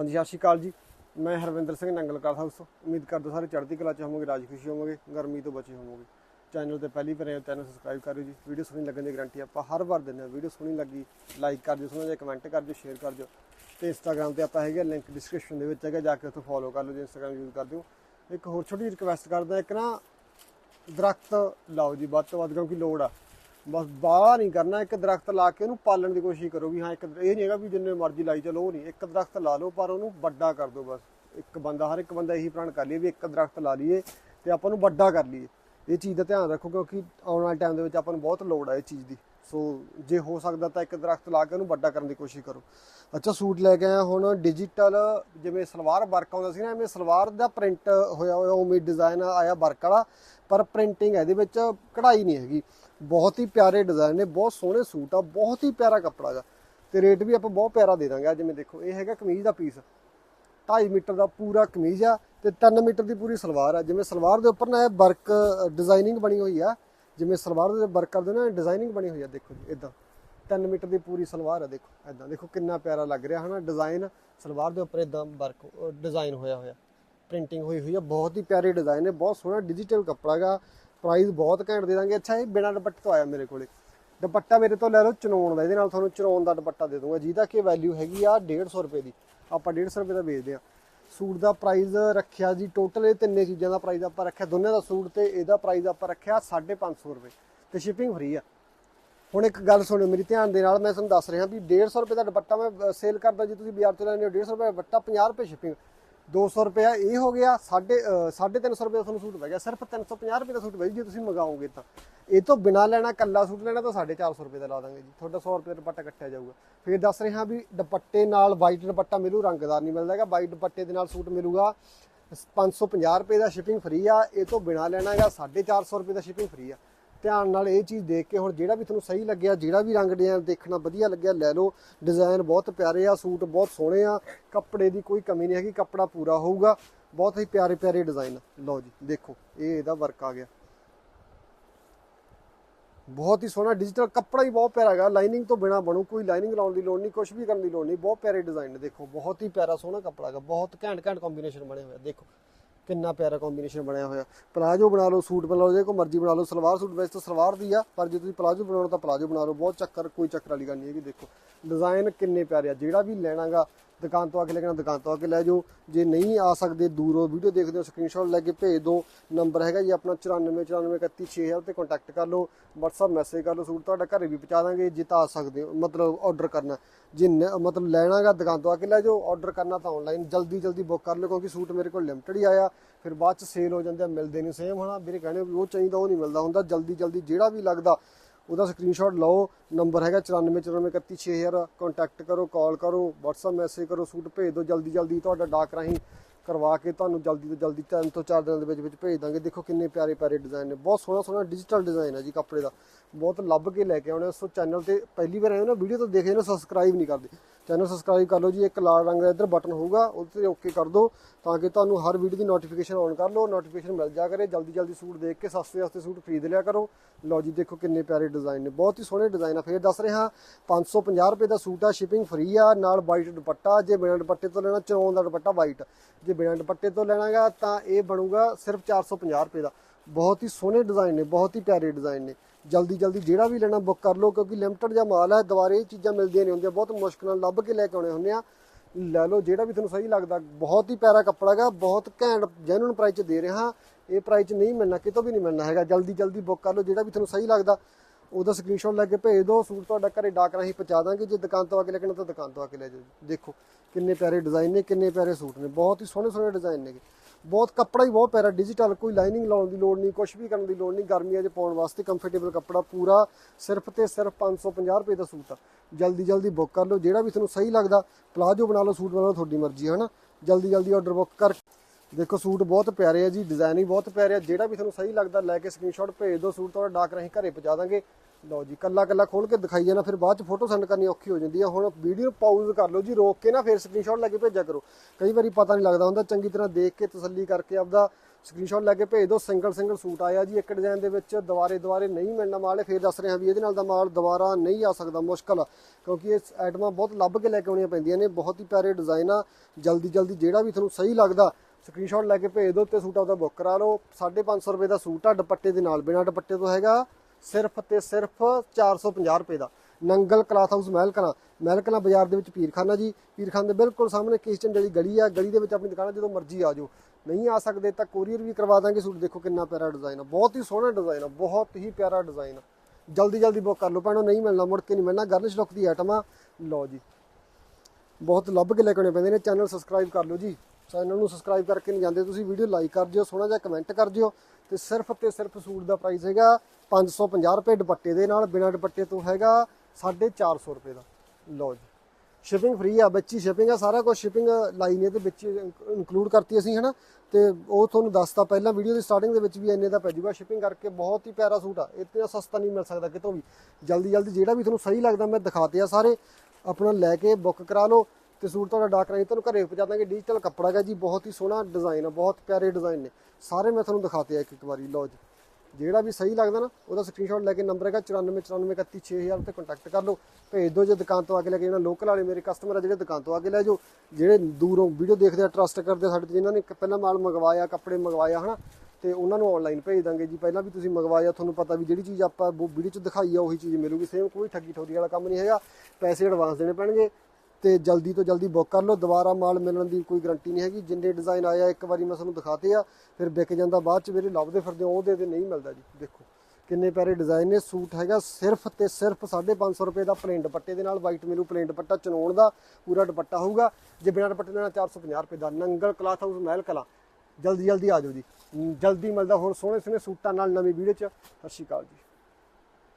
ਹਾਂਜੀ, ਸਤਿ ਸ਼੍ਰੀ ਅਕਾਲ ਜੀ। ਮੈਂ ਹਰਵਿੰਦਰ ਸਿੰਘ ਨੰਗਲਕਾਰ ਹਾਊਸ ਉਮੀਦ ਕਰਦਾ ਸਾਰੇ ਚੜ੍ਹਦੀ ਕਲਾ ਚ ਹੋਵੋਗੇ, ਰਾਜ ਖੁਸ਼ੀ ਹੋਵੋਗੇ, ਗਰਮੀ ਤੋਂ ਬਚੇ ਹੋਵੋਗੇ। ਚੈਨਲ ਤੇ ਪਹਿਲੀ ਵਾਰ ਆਏ ਹੋ ਚੈਨਲ ਸਬਸਕ੍ਰਾਈਬ ਕਰਿਓ ਜੀ। ਵੀਡੀਓ ਸੋਹਣੀ ਲੱਗਣ ਦੀ ਗਾਰੰਟੀ ਆਪਾਂ ਹਰ ਵਾਰ ਦਿੰਦੇ ਹਾਂ। ਵੀਡੀਓ ਸੋਹਣੀ ਲੱਗੀ ਲਾਈਕ ਕਰ ਦਿਓ, ਸੋਹਣਾ ਜਿਹਾ ਕਮੈਂਟ ਕਰ ਦਿਓ ਸ਼ੇਅਰ ਕਰ ਦਿਓ। ਤੇ ਇੰਸਟਾਗ੍ਰam ਤੇ ਆਪਾਂ ਹੈਗੇ ਲਿੰਕ ਡਿਸਕ੍ਰਿਪਸ਼ਨ ਦੇ ਵਿੱਚ ਹੈਗਾ, ਜਾ ਕੇ ਉੱਥੇ ਫੋਲੋ ਕਰ ਲਓ ਜੇ ਇੰਸਟਾਗ੍ਰam ਯੂਜ਼ ਕਰਦੇ ਹੋ ਇੱਕ ਹੋਰ ਛੋਟੀ ਰਿਕਵੈਸਟ ਕਰਦਾ, ਇੱਕ ਨਾ ਦਰਖਤ ਲਾਓ ਜੀ, ਵੱਧ ਤੋਂ ਵੱਧ, ਕਿਉਂਕਿ ਲੋੜ ਆ। ਬਸ ਬਾਹਰ ਨਹੀਂ ਕਰਨਾ, ਇੱਕ ਦਰਖਤ ਲਾ ਕੇ ਉਹਨੂੰ ਪਾਲਣ ਦੀ ਕੋਸ਼ਿਸ਼ ਕਰੋ ਵੀ ਹਾਂ, ਇੱਕ ਇਹ ਨਹੀਂ ਹੈਗਾ ਵੀ ਜਿੰਨੇ ਮਰਜ਼ੀ ਲਾਈ ਚਲੋ, ਉਹ ਨਹੀਂ। ਇੱਕ ਦਰਖਤ ਲਾ ਲਓ, ਪਰ ਉਹਨੂੰ ਵੱਡਾ ਕਰ ਦਿਓ ਬਸ। ਇੱਕ ਬੰਦਾ, ਹਰ ਇੱਕ ਬੰਦਾ ਇਹੀ ਪ੍ਰਣ ਕਰ ਲਈਏ ਵੀ ਇੱਕ ਦਰਖਤ ਲਾ ਲਈਏ ਤੇ ਆਪਾਂ ਨੂੰ ਵੱਡਾ ਕਰ ਲਈਏ। ਇਹ ਚੀਜ਼ ਦਾ ਧਿਆਨ ਰੱਖੋ ਕਿਉਂਕਿ ਆਉਣ ਵਾਲੇ ਟਾਈਮ ਦੇ ਵਿੱਚ ਆਪਾਂ ਨੂੰ ਬਹੁਤ ਲੋੜ ਆ ਇਹ ਚੀਜ਼ ਦੀ। ਸੋ ਜੇ ਹੋ ਸਕਦਾ ਤਾਂ ਇੱਕ ਦਰਖਤ ਲਾ ਕੇ ਉਹਨੂੰ ਵੱਡਾ ਕਰਨ ਦੀ ਕੋਸ਼ਿਸ਼ ਕਰੋ। ਅੱਛਾ, ਸੂਟ ਲੈ ਕੇ ਆਇਆ ਹੁਣ ਡਿਜੀਟਲ ਜਿਵੇਂ ਸਲਵਾਰ ਵਰਕ ਆਉਂਦਾ ਸੀ ਨਾ, ਐਵੇਂ ਸਲਵਾਰ ਦਾ ਪ੍ਰਿੰਟ ਹੋਇਆ ਹੋਇਆ ਉਵੇਂ ਡਿਜ਼ਾਈਨ ਆਇਆ ਵਰਕ ਵਾਲਾ, ਪਰ ਪ੍ਰਿੰਟਿੰਗ ਇਹਦੇ ਵਿੱਚ ਕਢਾਈ ਨਹੀਂ ਹੈਗੀ। ਬਹੁਤ ਹੀ ਪਿਆਰੇ ਡਿਜ਼ਾਈਨ ਨੇ, ਬਹੁਤ ਸੋਹਣੇ ਸੂਟ ਆ, ਬਹੁਤ ਹੀ ਪਿਆਰਾ ਕੱਪੜਾ ਗਾ। ਤੇ ਰੇਟ ਵੀ ਆਪਾਂ ਬਹੁਤ ਪਿਆਰਾ ਦੇ ਦਾਂਗੇ। ਜਿਵੇਂ ਦੇਖੋ, ਇਹ ਹੈਗਾ ਕਮੀਜ਼ ਦਾ ਪੀਸ 2.5 ਮੀਟਰ ਦਾ ਪੂਰਾ ਕਮੀਜ਼ ਆ ਤੇ 3 ਮੀਟਰ ਦੀ ਪੂਰੀ ਸਲਵਾਰ ਆ। ਜਿਵੇਂ ਸਲਵਾਰ ਦੇ ਉੱਪਰ ਨਾ ਇਹ ਵਰਕ ਡਿਜ਼ਾਈਨਿੰਗ ਬਣੀ ਹੋਈ ਆ। ਜਿਵੇਂ ਸਲਵਾਰ ਦੇ ਵਰਕ ਕਰਦੇ ਨਾ ਡਿਜ਼ਾਈਨਿੰਗ ਬਣੀ ਹੋਈ ਆ, ਦੇਖੋ ਜੀ ਇਦਾਂ 3 ਮੀਟਰ ਦੀ ਪੂਰੀ ਸਲਵਾਰ ਆ, ਦੇਖੋ ਇਦਾਂ ਦੇਖੋ ਕਿੰਨਾ ਪਿਆਰਾ ਲੱਗ ਰਿਹਾ, ਹਨਾ? ਡਿਜ਼ਾਈਨ ਸਲਵਾਰ ਦੇ ਉੱਪਰ ਇਦਾਂ ਵਰਕ ਡਿਜ਼ਾਈਨ ਹੋਇਆ ਹੋਇਆ। ਪ੍ਰਿੰਟਿੰਗ ਹੋਈ ਹੋਈ ਆ, ਬਹੁਤ ਹੀ ਪਿਆਰੇ ਡਿਜ਼ਾਈਨ ਹੈ, ਬਹੁਤ ਸੋਹਣਾ ਡਿਜੀਟਲ ਕੱਪੜਾ ਗਾ ਪ੍ਰਾਈਸ ਬਹੁਤ ਘੈਂਟ ਦੇ ਦਾਂਗੇ। ਅੱਛਾ, ਇਹ ਬਿਨਾਂ ਦੁਪੱਟੇ ਤੋਂ ਆਇਆ ਮੇਰੇ ਕੋਲੇ। ਦੁਪੱਟਾ ਮੇਰੇ ਤੋਂ ਲੈ ਲਓ ਚਨੌਨ ਦਾ, ਇਹਦੇ ਨਾਲ ਤੁਹਾਨੂੰ ਚਨੌਨ ਦਾ ਦੁਪੱਟਾ ਦੇ ਦੂੰਗਾ ਜਿਹਦਾ ਕਿ ਵੈਲਿਊ ਹੈਗੀ ਆ 150 ਰੁਪਏ ਦੀ। ਆਪਾਂ 150 ਰੁਪਏ ਦਾ ਵੇਚਦੇ ਆ। ਸੂਟ ਦਾ ਪ੍ਰਾਈਸ ਰੱਖਿਆ ਜੀ ਟੋਟਲ ਇਹ ਤਿੰਨੇ ਚੀਜ਼ਾਂ ਦਾ ਪ੍ਰਾਈਸ ਆਪਾਂ ਰੱਖਿਆ। ਦੋਨੇ ਦਾ ਸੂਟ ਤੇ ਇਹਦਾ ਪ੍ਰਾਈਸ ਆਪਾਂ ਰੱਖਿਆ 550 ਰੁਪਏ ਤੇ ਸ਼ਿਪਿੰਗ ਫ੍ਰੀ ਆ। ਹੁਣ ਇੱਕ ਗੱਲ ਸੁਣਿਓ ਮੇਰੀ, ਧਿਆਨ ਦੇ ਨਾਲ ਮੈਂ ਤੁਹਾਨੂੰ ਦੱਸ ਰਿਹਾ ਵੀ 150 ਰੁਪਏ ਦਾ ਦੁਪੱਟਾ ਮੈਂ ਸੇਲ ਕਰਦਾ ਜੀ ਤੁਸੀਂ ਬਾਜ਼ਾਰ ਤੋਂ ਲੈਣੇ ਹੋ 150 ਰੁਪਏ ਦਾ ਦੁਪੱਟਾ 50 ਰੁਪਏ ਸ਼ਿਪਿੰਗ 200 ਰੁਪਏ ਇਹ ਹੋ ਗਿਆ ਸਾਢੇ ਅ, ਸਾਢੇ 300 ਰੁਪਏ ਦਾ ਤੁਹਾਨੂੰ ਸੂਟ ਪੈ ਗਿਆ ਸਿਰਫ 350 ਰੁਪਏ ਦਾ ਸੂਟ ਪੈ ਜੀ ਜੇ ਤੁਸੀਂ ਮੰਗਾਓਗੇ ਤਾਂ। ਇਹ ਤੋਂ ਬਿਨਾ ਲੈਣਾ ਕੱਲਾ ਸੂਟ ਲੈਣਾ ਤਾਂ 450 ਰੁਪਏ ਦਾ ਲਾ ਦਾਂਗੇ ਜੀ ਤੁਹਾਡਾ 100 ਰੁਪਏ ਦਾ ਦੁਪੱਟਾ ਕੱਟਿਆ ਜਾਊਗਾ। ਫਿਰ ਦੱਸ ਰਿਹਾ ਵੀ ਦੁਪੱਟੇ ਨਾਲ ਵਾਈਟ ਦੁਪੱਟਾ ਮਿਲੂ ਰੰਗਦਾਰ ਨਹੀਂ ਮਿਲਦਾ ਹੈਗਾ ਵਾਈਟ ਦੁਪੱਟੇ ਦੇ ਨਾਲ ਸੂਟ ਮਿਲੂਗਾ। 550 ਰੁਪਏ ਦਾ ਸ਼ਿਪਿੰਗ ਫ੍ਰੀ ਆ ਇਹ ਤੋਂ ਬਿਨਾ ਲੈਣਾ ਹੈਗਾ 450 ਰੁਪਏ ਦਾ ਸ਼ਿਪਿੰਗ ਫ੍ਰੀ ਆ। ਧਿਆਨ ਨਾਲ ਇਹ ਚੀਜ਼ ਦੇਖ ਕੇ, ਹੁਣ ਜਿਹੜਾ ਵੀ ਤੁਹਾਨੂੰ ਸਹੀ ਲੱਗਿਆ, ਜਿਹੜਾ ਵੀ ਰੰਗ ਡਿਜ਼ਾਈਨ ਦੇਖਣਾ ਵਧੀਆ ਲੱਗਿਆ, ਲੈ ਲਓ ਡਿਜ਼ਾਈਨ ਬਹੁਤ ਪਿਆਰੇ ਆ, ਸੂਟ ਬਹੁਤ ਸੋਹਣੇ ਆ, ਕੱਪੜੇ ਦੀ ਕੋਈ ਕਮੀ ਨਹੀਂ ਹੈਗੀ, ਕੱਪੜਾ ਪੂਰਾ ਹੋਊਗਾ, ਬਹੁਤ ਹੀ ਪਿਆਰੇ ਪਿਆਰੇ ਡਿਜ਼ਾਈਨ ਲਓ ਜੀ, ਦੇਖੋ, ਇਹ ਇਹਦਾ ਵਰਕ ਆ ਗਿਆ। ਬਹੁਤ ਹੀ ਸੋਹਣਾ ਡਿਜੀਟਲ ਕੱਪੜਾ ਹੀ ਬਹੁਤ ਪਿਆਰਾ ਹੈਗਾ ਲਾਈਨਿੰਗ ਤੋਂ ਬਿਨਾ ਬਣੂ, ਕੋਈ ਲਾਈਨਿੰਗ ਲਾਉਣ ਦੀ ਲੋੜ ਨਹੀਂ ਕੁਝ ਵੀ ਕਰਨ ਦੀ ਲੋੜ ਨਹੀਂ, ਬਹੁਤ ਪਿਆਰੇ ਡਿਜ਼ਾਈਨ ਨੇ, ਦੇਖੋ, ਬਹੁਤ ਹੀ ਪਿਆਰਾ ਸੋਹਣਾ ਕੱਪੜਾ ਹੈਗਾ, ਬਹੁਤ ਘੈਂਟ ਘੈਂਟ ਕੰਬੀਨੇਸ਼ਨ ਬਣੇ ਹੋਏ ਦੇਖੋ। ਕਿੰਨਾ ਪਿਆਰਾ ਕੰਬੀਨੇਸ਼ਨ ਬਣਿਆ ਹੋਇਆ। ਪਲਾਜੋ ਬਣਾ ਲਓ, ਸੂਟ ਬਣਾ ਲਓ, ਜੇ ਕੋਈ ਮਰਜ਼ੀ ਬਣਾ ਲਓ, ਸਲਵਾਰ ਸੂਟ ਵੈਸੇ ਤਾਂ ਸਲਵਾਰ ਦੀ ਆ, ਪਰ ਜੇ ਤੁਸੀਂ ਪਲਾਜੋ ਬਣਾਉਣਾ ਤਾਂ ਪਲਾਜੋ ਬਣਾ ਲਓ। ਬਹੁਤ ਚੱਕਰ, ਕੋਈ ਚੱਕਰ ਵਾਲੀ ਗੱਲ ਨਹੀਂ ਹੈਗੀ, ਦੇਖੋ। ਡਿਜ਼ਾਈਨ ਕਿੰਨੇ ਪਿਆਰੇ ਆ, ਜਿਹੜਾ ਵੀ ਲੈਣਾਗਾ ਦੁਕਾਨ ਤੋਂ ਆ ਕੇ ਲੈਣਾ ਦੁਕਾਨ ਤੋਂ ਆ ਕੇ ਲੈ ਜਾਓ। ਜੇ ਨਹੀਂ ਆ ਸਕਦੇ, ਦੂਰੋਂ ਵੀਡੀਓ ਦੇਖਦੇ ਹੋ ਸਕਰੀਨਸ਼ਾਟ ਲੈ ਕੇ ਭੇਜ ਦਿਓ। ਨੰਬਰ ਹੈਗਾ ਜੀ ਆਪਣਾ 9494316000 ਤੇ ਕੰਟੈਕਟ ਕਰ ਲਓ। WhatsApp ਮੈਸੇਜ ਕਰ ਲਓ, ਸੂਟ ਤੁਹਾਡਾ ਘਰੇ ਵੀ ਪਹੁੰਚਾ ਦਾਂਗੇ, ਜੇ ਤਾਂ ਆ ਸਕਦੇ ਹੋ, ਮਤਲਬ ਆਰਡਰ ਕਰਨਾ। ਜੇ ਨ- ਮਤਲਬ ਲੈਣਾਗਾ ਦੁਕਾਨ ਤੋਂ ਆ ਕੇ ਲੈ ਜਾਓ ਆਰਡਰ ਕਰਨਾ ਤਾਂ ਆਨਲਾਈਨ ਜਲਦੀ ਜਲਦੀ ਬੁੱਕ ਕਰ ਲਓ, ਕਿਉਂਕਿ ਸੂਟ ਮੇਰੇ ਕੋਲ ਲਿਮਟਿਡ ਹੀ ਆਇਆ। ਫਿਰ ਬਾਅਦ ਚ ਸੇਲ ਹੋ ਜਾਂਦੇ ਆ, ਮਿਲਦੇ ਨਹੀਂ ਸੇਮ ਹਨਾ ਵੀਰੇ ਕਹਿੰਦੇ ਵੀ ਉਹ ਚਾਹੀਦਾ, ਉਹ ਨਹੀਂ ਮਿਲਦਾ ਹੁੰਦਾ। ਜਲਦੀ ਜਲਦੀ ਜਿਹੜਾ ਵੀ ਲੱਗਦਾ ਉਹਦਾ ਸਕਰੀਨਸ਼ਾਟ ਲਓ ਨੰਬਰ ਹੈਗਾ 9494316000 ਕੰਟੈਕਟ ਕਰੋ ਕਾਲ ਕਰੋ, WhatsApp ਮੈਸੇਜ ਕਰੋ, ਸੂਟ ਭੇਜ ਦਿਓ ਜਲਦੀ ਜਲਦੀ ਤੁਹਾਡਾ ਡਾਕ ਰਾਹੀਂ ਕਰਵਾ ਕੇ ਤੁਹਾਨੂੰ ਜਲਦੀ ਤੋਂ ਜਲਦੀ ਤਿੰਨ ਤੋਂ ਚਾਰ ਦਿਨਾਂ ਦੇ ਵਿੱਚ ਵਿੱਚ ਭੇਜ ਦਾਂਗੇ। ਦੇਖੋ ਕਿੰਨੇ ਪਿਆਰੇ ਪਿਆਰੇ ਡਿਜ਼ਾਈਨ ਨੇ। ਬਹੁਤ ਸੋਹਣਾ ਸੋਹਣਾ ਡਿਜੀਟਲ ਡਿਜ਼ਾਈਨ ਹੈ ਜੀ ਕੱਪੜੇ ਦਾ। ਬਹੁਤ ਲੱਭ ਕੇ ਲੈ ਕੇ ਆਉਣੇ ਸੋ ਚੈਨਲ ਤੇ ਪਹਿਲੀ ਵਾਰ ਆਏ ਹੋ ਨਾ ਵੀਡੀਓ ਤੋਂ ਦੇਖਦੇ ਨਾ ਸਬਸਕ੍ਰਾਈਬ ਨਹੀਂ ਕਰਦੇ। ਚੈਨਲ ਸਬਸਕ੍ਰਾਈਬ ਕਰ ਲਓ ਜੀ। ਇੱਕ ਲਾਲ ਰੰਗ ਦਾ ਇੱਧਰ ਬਟਨ ਹੋਊਗਾ ਉਹਦੇ ਤੇ ਓਕੇ ਕਰ ਦਿਓ ਤਾਂ ਕਿ ਤੁਹਾਨੂੰ ਹਰ ਵੀਡੀਓ ਦੀ ਨੋਟੀਫਿਕੇਸ਼ਨ ਆਨ ਕਰ ਲਓ। ਨੋਟੀਫਿਕੇਸ਼ਨ ਮਿਲ ਜਾ ਕਰੇ। ਜਲਦੀ ਜਲਦੀ ਸੂਟ ਦੇਖ ਕੇ ਸਸਤੇ ਸਸਤੇ ਸੂਟ ਖਰੀਦ ਲਿਆ ਕਰੋ। ਲਓ ਜੀ, ਦੇਖੋ ਕਿੰਨੇ ਪਿਆਰੇ ਡਿਜ਼ਾਈਨ ਨੇ। ਬਹੁਤ ਹੀ ਸੋਹਣੇ ਡਿਜ਼ਾਈਨ ਆ। ਫੇਰ ਦੱਸ ਰਿਹਾ 550 ਰੁਪਏ ਦਾ ਸੂਟ ਆ। ਸ਼ਿਪਿੰਗ ਫ੍ਰੀ ਆ। ਨਾਲ ਵਾਈਟ ਦੁਪੱਟਾ, ਜੇ ਬਿਨਾਂ ਦੁਪੱਟੇ ਤੋਂ ਲੈਣਾ ਚੌਂ ਦਾ ਦੁਪੱਟਾ ਵਾਈਟ ਜੇ ਬਿਨਾਂ ਦੁਪੱਟੇ ਤੋਂ ਲੈਣਾਗਾ ਤਾਂ ਇਹ ਬਣੂਗਾ ਸਿਰਫ 450 ਰੁਪਏ ਦਾ। ਬਹੁਤ ਹੀ ਸੋਹਣੇ ਡਿਜ਼ਾਈਨ ਨੇ, ਬਹੁਤ ਹੀ ਪਿਆਰੇ ਡਿਜ਼ਾਈਨ ਨੇ। ਜਲਦੀ ਜਲਦੀ ਜਿਹੜਾ ਵੀ ਲੈਣਾ ਬੁੱਕ ਕਰ ਲਓ, ਕਿਉਂਕਿ ਲਿਮਟਿਡ ਜਿਹਾ ਮਾਲ ਹੈ, ਦੁਬਾਰੇ ਇਹ ਚੀਜ਼ਾਂ ਮਿਲਦੀਆਂ ਨਹੀਂ ਹੁੰਦੀਆਂ। ਬਹੁਤ ਮੁਸ਼ਕਲ ਨਾਲ ਲੱਭ ਕੇ ਲੈ ਕੇ ਆਉਣੇ ਹੁੰਦੇ ਆ। ਲੈ ਲਓ, ਜਿਹੜਾ ਵੀ ਤੁਹਾਨੂੰ ਸਹੀ ਲੱਗਦਾ, ਬਹੁਤ ਹੀ ਪਿਆਰਾ ਕੱਪੜਾ ਹੈਗਾ, ਬਹੁਤ ਘੈਂਟ ਜੈਨੂਨ ਪ੍ਰਾਈਸ 'ਚ ਦੇ ਰਿਹਾ। ਇਹ ਪ੍ਰਾਈਸ 'ਚ ਨਹੀਂ ਮਿਲਣਾ, ਕਿਤੋਂ ਵੀ ਨਹੀਂ ਮਿਲਣਾ ਹੈਗਾ। ਜਲਦੀ ਜਲਦੀ ਬੁੱਕ ਕਰ ਲਓ, ਜਿਹੜਾ ਵੀ ਤੁਹਾਨੂੰ ਸਹੀ ਲੱਗਦਾ ਉਹਦਾ ਸਕਰੀਨਸ਼ਾਟ ਲੈ ਕੇ ਭੇਜ ਦਿਓ, ਸੂਟ ਤੁਹਾਡਾ ਘਰੇ ਡਾਕ ਰਾਹੀਂ ਪਹੁੰਚਾ ਦਾਂਗੇ, ਜੇ ਦੁਕਾਨ ਤੋਂ ਆ ਕੇ ਲੈਣਾ ਤਾਂ ਦੁਕਾਨ ਤੋਂ ਆ ਕੇ ਲੈ ਜਾਓ। ਦੇਖੋ, ਕਿੰਨੇ ਪਿਆਰੇ ਡਿਜ਼ਾਈਨ ਨੇ, ਕਿੰਨੇ ਪਿਆਰੇ ਸੂਟ ਨੇ, ਬਹੁਤ ਹੀ ਸੋਹਣੇ ਸੋਹਣੇ ਡਿਜ਼ਾਈਨ ਨੇਗੇ ਬਹੁਤ ਕੱਪੜਾ ਹੀ ਬਹੁਤ ਪਿਆਰਾ ਡਿਜੀਟਲ ਕੋਈ ਲਾਈਨਿੰਗ ਲਾਉਣ ਦੀ ਲੋੜ ਨਹੀਂ ਕੁਝ ਵੀ ਕਰਨ ਦੀ ਲੋੜ ਨਹੀਂ, ਗਰਮੀਆਂ 'ਚ ਪਾਉਣ ਵਾਸਤੇ ਕੰਫਰਟੇਬਲ ਕੱਪੜਾ ਪੂਰਾ, ਸਿਰਫ ਤੇ ਸਿਰਫ 550 ਰੁਪਏ ਦਾ ਸੂਟ ਆ। ਜਲਦੀ ਜਲਦੀ ਬੁੱਕ ਕਰ ਲਓ, ਜਿਹੜਾ ਵੀ ਤੁਹਾਨੂੰ ਸਹੀ ਲੱਗਦਾ, ਪਲਾਜੋ ਬਣਾ ਲਓ, ਸੂਟ ਬਣਾ ਲਓ, ਤੁਹਾਡੀ ਮਰਜ਼ੀ ਹੈ, ਹਨਾ? ਜਲਦੀ ਜਲਦੀ ਆਰਡਰ ਬੁੱਕ ਕਰ ਦੇਖੋ ਸੂਟ ਬਹੁਤ ਪਿਆਰੇ ਆ ਜੀ ਡਿਜ਼ਾਈਨ ਵੀ ਬਹੁਤ ਪਿਆਰੇ ਆ, ਜਿਹੜਾ ਵੀ ਤੁਹਾਨੂੰ ਸਹੀ ਲੱਗਦਾ ਲੈ ਕੇ ਸਕਰੀਨਸ਼ਾਟ ਭੇਜ ਦਿਓ, ਸੂਟ ਤੁਹਾਡਾ ਡਾਕ ਰਾਹੀਂ, ਘਰੇ ਪਹੁੰਚਾ ਦਾਂਗੇ। ਲਓ ਜੀ, ਕੱਲਾ ਕੱਲਾ ਖੋਲ ਕੇ ਦਿਖਾਈ ਜਾਣਾ, ਫਿਰ ਬਾਅਦ ਚ ਫੋਟੋ ਸੈਂਡ ਕਰਨੀ ਔਖੀ ਹੋ ਜਾਂਦੀ ਹੈ ਹੁਣ ਵੀਡੀਓ ਨੂੰ ਪਾਊਜ਼ ਕਰ ਲਓ ਜੀ, ਰੋਕ ਕੇ ਨਾ ਫਿਰ ਸਕਰੀਨਸ਼ਾਟ ਲੈ ਕੇ ਭੇਜਿਆ ਕਰੋ। ਕਈ ਵਾਰੀ ਪਤਾ ਨਹੀਂ ਲੱਗਦਾ ਹੁੰਦਾ, ਚੰਗੀ ਤਰ੍ਹਾਂ ਦੇਖ ਕੇ ਤਸੱਲੀ ਕਰਕੇ ਆਪਦਾ ਸਕਰੀਨਸ਼ਾਟ ਲੈ ਕੇ ਭੇਜ ਦਿਓ। ਸਿੰਗਲ ਸਿੰਗਲ ਸੂਟ ਆਇਆ ਜੀ, ਇੱਕ ਡਿਜ਼ਾਈਨ ਦੇ ਵਿੱਚ ਦੁਬਾਰੇ ਦੁਬਾਰੇ ਨਹੀਂ ਮਿਲਣਾ ਮਾਲ, ਇਹ ਫਿਰ ਦੱਸ ਰਿਹਾ ਵੀ ਇਹਦੇ ਨਾਲ ਦਾ ਮਾਲ ਦੁਬਾਰਾ ਨਹੀਂ ਆ ਸਕਦਾ, ਮੁਸ਼ਕਲ ਆ। ਕਿਉਂਕਿ ਇਹ ਆਈਟਮਾਂ ਬਹੁਤ ਲੱਭ ਕੇ ਲੈ ਕੇ ਆਉਣੀਆਂ ਪੈਂਦੀਆਂ ਨੇ, ਬਹੁਤ ਹੀ ਪਿਆਰੇ ਡਿਜ਼ਾਈਨ ਆ। ਜਲਦੀ ਜਲਦੀ ਜਿਹੜਾ ਵੀ ਤੁਹਾਨੂੰ ਸਹੀ ਲੱਗਦਾ ਸਕਰੀਨਸ਼ਾਟ ਲੈ ਕੇ ਭੇਜ ਦਿਓ ਤੇ ਸੂਟ ਆਪਦਾ ਬੁੱਕ ਕਰਾ ਲਓ। 550 ਰੁਪਏ ਦਾ ਸੂਟ ਆ, ਦੁਪੱਟੇ ਦੇ ਨਾਲ, ਬਿਨਾਂ ਦੁਪੱਟੇ ਤੋਂ ਹੈਗਾ। ਸਿਰਫ ਤੇ ਸਿਰਫ 450 ਰੁਪਏ ਦਾ। ਨੰਗਲ ਕਲਾਥ ਹਾਊਸ ਮਹਿਲ ਕਲਾਂ ਬਾਜ਼ਾਰ ਦੇ ਵਿੱਚ ਪੀਰਖਾਨਾ ਜੀ। ਪੀਰਖਾਨ ਦੇ ਬਿਲਕੁਲ ਸਾਹਮਣੇ ਕਿਸ਼ਚਨ ਜਿਹੜੀ ਗਲੀ ਆ। ਗਲੀ ਦੇ ਵਿੱਚ ਆਪਣੀ ਦੁਕਾਨ ਜਦੋਂ ਮਰਜ਼ੀ ਆ ਜਾਓ। ਨਹੀਂ ਆ ਸਕਦੇ ਤਾਂ ਕੋਰੀਅਰ ਵੀ ਕਰਵਾ ਦਾਂਗੇ। ਸੂਟ ਦੇਖੋ ਕਿੰਨਾ ਪਿਆਰਾ ਡਿਜ਼ਾਈਨ ਆ। ਬਹੁਤ ਹੀ ਸੋਹਣਾ ਡਿਜ਼ਾਈਨ ਆ। ਬਹੁਤ ਹੀ ਪਿਆਰਾ ਡਿਜ਼ਾਈਨ ਆ। ਜਲਦੀ ਜਲਦੀ ਬੁੱਕ ਕਰ ਲਓ ਭੈਣੋ। ਨਹੀਂ ਮਿਲਣਾ, ਮੁੜ ਕੇ ਨਹੀਂ ਮਿਲਣਾ। ਗਰਲਿਸ਼ ਲੁੱਕ ਦੀ ਆਈਟਮ ਆ। ਲਓ ਜੀ। ਬਹੁਤ ਲੱਭ ਕੇ ਲੈ ਕੇ ਆਉਣੇ ਪੈਂਦੇ ਨੇ। ਚੈਨਲ ਸਬਸਕ੍ਰਾਈਬ ਕਰ ਲਓ ਜੀ। ਚੈਨਲ ਨੂੰ ਸਬਸਕ੍ਰਾਈਬ ਕਰਕੇ ਨਹੀਂ ਜਾਂਦੇ, ਤੁਸੀਂ ਵੀਡੀਓ ਲਾਈਕ ਕਰ ਦਿਓ, ਸੋਹਣਾ ਜਿਹਾ ਕਮੈਂਟ ਕਰ ਦਿਓ ਤੇ ਸਿਰਫ ਤੇ ਸਿਰਫ ਸੂਟ ਦਾ ਪ੍ਰਾਈਸ ਹੈਗਾ 550 ਰੁਪਏ ਦੁਪੱਟੇ ਦੇ ਨਾਲ, ਬਿਨਾਂ ਦੁਪੱਟੇ ਤੋਂ ਹੈਗਾ 450 ਰੁਪਏ ਦਾ। ਲਓ ਜੀ ਸ਼ਿਪਿੰਗ ਫ੍ਰੀ ਆ, ਬੱਚੀ ਸ਼ਿਪਿੰਗ ਆ, ਸਾਰਾ ਕੁਝ ਸ਼ਿਪਿੰਗ ਲਾਈਨ ਨੇ ਤੇ ਵਿੱਚ ਇਨਕਲੂਡ ਕਰਤੀ ਅਸੀਂ, ਹਨਾ? ਤੇ ਉਹ ਤੁਹਾਨੂੰ ਦੱਸਤਾ ਪਹਿਲਾਂ ਵੀਡੀਓ ਦੀ ਸਟਾਰਟਿੰਗ ਦੇ ਵਿੱਚ ਵੀ ਇੰਨੇ ਦਾ ਪੈ ਜੂਗਾ ਸ਼ਿਪਿੰਗ ਕਰਕੇ, ਬਹੁਤ ਹੀ ਪਿਆਰਾ ਸੂਟ ਆ ਇਹ ਤੇ ਸਸਤਾ ਨਹੀਂ ਮਿਲ ਸਕਦਾ ਕਿਤੋਂ ਵੀ। ਜਲਦੀ ਜਲਦੀ ਜਿਹੜਾ ਵੀ ਤੁਹਾਨੂੰ ਸਹੀ ਲੱਗਦਾ ਮੈਂ ਦਿਖਾਤੇ ਆ ਸਾਰੇ, ਆਪਣਾ ਲੈ ਕੇ ਬੁੱਕ ਕਰਾ ਲਓ। ਤੇ ਸੂਟ ਤੁਹਾਡਾ ਡਾਕ ਰਾਹੀਂ ਤੁਹਾਨੂੰ ਘਰੇ ਪਹੁੰਚਾ ਦਾਂਗੇ ਡਿਜੀਟਲ ਕੱਪੜਾ ਹੈਗਾ ਜੀ, ਬਹੁਤ ਹੀ ਸੋਹਣਾ ਡਿਜ਼ਾਈਨ ਆ, ਬਹੁਤ ਪਿਆਰੇ ਡਿਜ਼ਾਈਨ ਨੇ। ਸਾਰੇ ਮੈਂ ਤੁਹਾਨੂੰ ਦਿਖਾਤੇ ਆ ਇੱਕ ਇੱਕ ਵਾਰੀ, ਲਓ ਜੀ। ਜਿਹੜਾ ਵੀ ਸਹੀ ਲੱਗਦਾ ਨਾ, ਉਹਦਾ ਸਕਰੀਨਸ਼ਾਟ ਲੈ ਕੇ ਨੰਬਰ ਹੈਗਾ 9494316000 ਤੇ ਕੰਟੈਕਟ ਕਰ ਲਓ। ਭੇਜ ਦਿਓ ਜੇ ਦੁਕਾਨ ਤੋਂ ਆ ਕੇ ਲੈ ਕੇ ਜਾਣਾ ਲੋਕਲ ਵਾਲੇ ਮੇਰੇ ਕਸਟਮਰ ਆ ਜਿਹੜੇ ਦੁਕਾਨ ਤੋਂ ਆ ਕੇ ਲੈ ਜਾਓ। ਜਿਹੜੇ ਦੂਰੋਂ ਵੀਡੀਓ ਦੇਖਦੇ ਆ ਟਰਸਟ ਕਰਦੇ ਸਾਡੇ ਤੇ, ਜਿਨ੍ਹਾਂ ਨੇ ਪਹਿਲਾਂ ਮਾਲ ਮੰਗਵਾਇਆ, ਕੱਪੜੇ ਮੰਗਵਾਇਆ ਹਨਾ? ਤੇ ਉਹਨਾਂ ਨੂੰ ਆਨਲਾਈਨ ਭੇਜ ਦਾਂਗੇ ਜੀ। ਪਹਿਲਾਂ ਵੀ ਤੁਸੀਂ ਮੰਗਵਾਇਆ, ਤੁਹਾਨੂੰ ਪਤਾ ਵੀ ਜਿਹੜੀ ਚੀਜ਼ ਆਪਾਂ ਵੀਡੀਓ 'ਚ ਦਿਖਾਈ ਆ, ਉਹੀ ਚੀਜ਼ ਮਿਲੂਗੀ। ਸੇਮ ਕੋਈ ਠੱਗੀ ਠੋਰੀ ਵਾਲਾ ਕੰਮ ਨਹੀਂ ਹੈਗਾ। ਪੈਸੇ ਐਡਵਾਂਸ ਦੇਣੇ ਪੈਣਗੇ। ਤੇ ਜਲਦੀ ਤੋਂ ਜਲਦੀ ਬੁੱਕ ਕਰ ਲਓ। ਦੁਬਾਰਾ ਮਾਲ ਮਿਲਣ ਦੀ ਕੋਈ ਗਰੰਟੀ ਨਹੀਂ ਹੈਗੀ। ਜਿੰਨੇ ਡਿਜ਼ਾਈਨ ਆਇਆ ਇੱਕ ਵਾਰੀ ਮੈਂ ਤੁਹਾਨੂੰ ਦਿਖਾਤੇ ਆ, ਫਿਰ ਵਿਕ ਜਾਂਦਾ ਬਾਅਦ ਚ ਮੇਰੇ ਲੱਭਦੇ ਫਿਰਦੇ ਹੋ, ਉਹਦੇ ਤੇ ਨਹੀਂ ਮਿਲਦਾ ਜੀ। ਦੇਖੋ, ਕਿੰਨੇ ਪਿਆਰੇ ਡਿਜ਼ਾਈਨ ਨੇ। ਸੂਟ ਹੈਗਾ ਸਿਰਫ ਤੇ ਸਿਰਫ 550 ਰੁਪਏ ਦਾ ਪਲੇਨ ਦੁਪੱਟੇ ਦੇ ਨਾਲ। ਵਾਈਟ ਮਿਲੂ ਪਲੇਨ ਦੁਪੱਟਾ ਚਨੋਣ ਦਾ ਪੂਰਾ ਦੁਪੱਟਾ ਹੋਊਗਾ। ਜੇ ਬਿਨਾਂ ਦੁਪੱਟੇ ਦੇ ਨਾਲ 450 ਰੁਪਏ ਦਾ। Nangal cloth house Mahal Kalan. ਜਲਦੀ ਜਲਦੀ ਆ ਜਾਓ ਜੀ। ਜਲਦੀ ਮਿਲਦਾ। ਹੋਰ ਸੋਹਣੇ ਸੋਹਣੇ ਸੂਟਾਂ ਨਾਲ ਨਵੀਂ ਵੀਡੀਓ ਚ। ਸਤਿ ਸ਼੍ਰੀ ਅਕਾਲ ਜੀ।